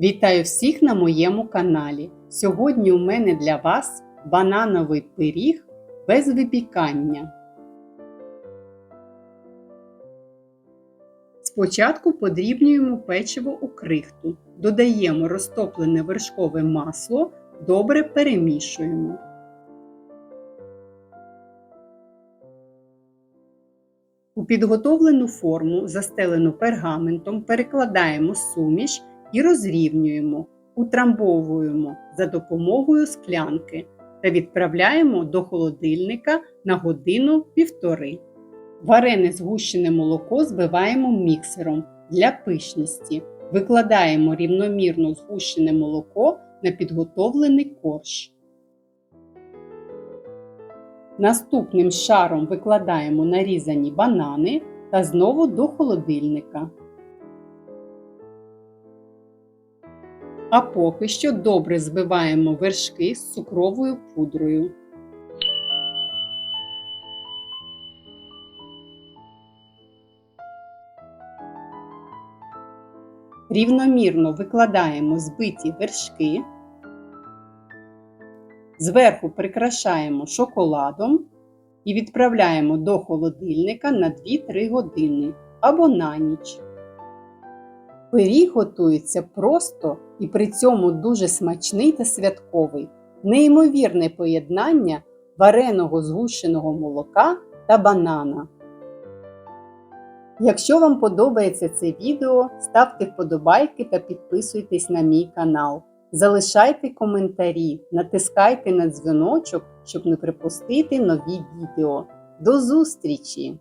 Вітаю всіх на моєму каналі. Сьогодні у мене для вас банановий пиріг без випікання. Спочатку подрібнюємо печиво у крихту, додаємо розтоплене вершкове масло, добре перемішуємо. У підготовлену форму, застелену пергаментом, перекладаємо суміш і розрівнюємо, утрамбовуємо за допомогою склянки та відправляємо до холодильника на годину-півтори. Варене згущене молоко збиваємо міксером для пишності. Викладаємо рівномірно згущене молоко на підготовлений корж. Наступним шаром викладаємо нарізані банани та знову до холодильника. А поки що добре збиваємо вершки з цукровою пудрою. Рівномірно викладаємо збиті вершки. Зверху прикрашаємо шоколадом і відправляємо до холодильника на 2-3 години або на ніч. Пиріг готується просто і при цьому дуже смачний та святковий, неймовірне поєднання вареного згущеного молока та банана. Якщо вам подобається це відео, ставте вподобайки та підписуйтесь на мій канал. Залишайте коментарі, натискайте на дзвіночок, щоб не пропустити нові відео. До зустрічі!